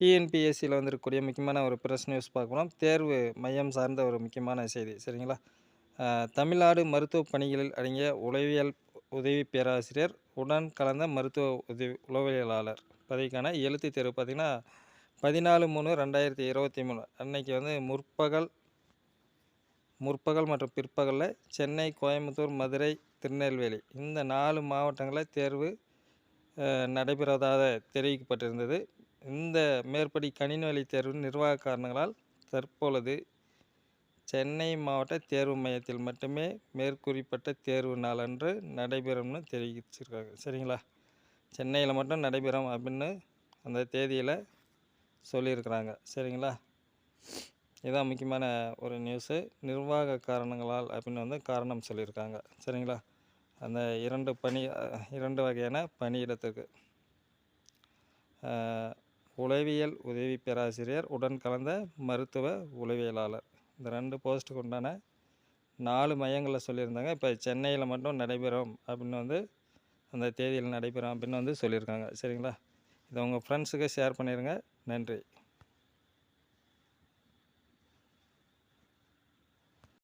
டிஎன்பிஎஸ்சியில் வந்திருக்கக்கூடிய முக்கியமான ஒரு ப்ரெஸ் நியூஸ் பார்க்குறோம் தேர்வு மையம் சார்ந்த ஒரு முக்கியமான செய்தி சரிங்களா? தமிழ்நாடு மருத்துவ பணிகளில் அடங்கிய உளவியல் உதவி பேராசிரியர் உடன் கலந்த மருத்துவ உதவி உளவியலாளர் பதவிக்கான எழுத்து தேர்வு பார்த்திங்கன்னா பதினாலு மூணு ரெண்டாயிரத்தி இருபத்தி மூணு. அன்னைக்கு வந்து முற்பகல் முற்பகல் மற்றும் பிற்பகலில் சென்னை கோயம்புத்தூர் மதுரை திருநெல்வேலி இந்த நாலு மாவட்டங்களில் தேர்வு நடைபெறுவதாக தெரிவிக்கப்பட்டிருந்தது. இந்த மேற்படி கணினி வழி தேர்வு நிர்வாக காரணங்களால் தற்பொழுது சென்னை மாவட்ட தேர்வு மையத்தில் மட்டுமே மேற்குறிப்பிட்ட தேர்வு நாளன்று நடைபெறும்னு தெரிவிச்சிருக்காங்க. சரிங்களா? சென்னையில் மட்டும் நடைபெறும் அப்படின்னு அந்த தேதியில் சொல்லியிருக்கிறாங்க. சரிங்களா? இதான் முக்கியமான ஒரு நியூஸு. நிர்வாக காரணங்களால் அப்படின்னு வந்து காரணம் சொல்லியிருக்காங்க. சரிங்களா? அந்த இரண்டு பணி இரண்டு வகையான பணியிடத்துக்கு. உளவியல் உதவி பேராசிரியர் உடன் கலந்த மருத்துவ உளவியலாளர். இந்த ரெண்டு போஸ்ட்டுக்கு உண்டான நாலு மையங்களில் சொல்லியிருந்தாங்க. இப்போ சென்னையில் மட்டும் நடைபெறும் அப்படின்னு வந்து அந்த தேதியில் நடைபெறும் அப்படின்னு வந்து சொல்லியிருக்காங்க. சரிங்களா? இதை உங்கள் ஃப்ரெண்ட்ஸுக்கு ஷேர் பண்ணிடுங்க நன்றி.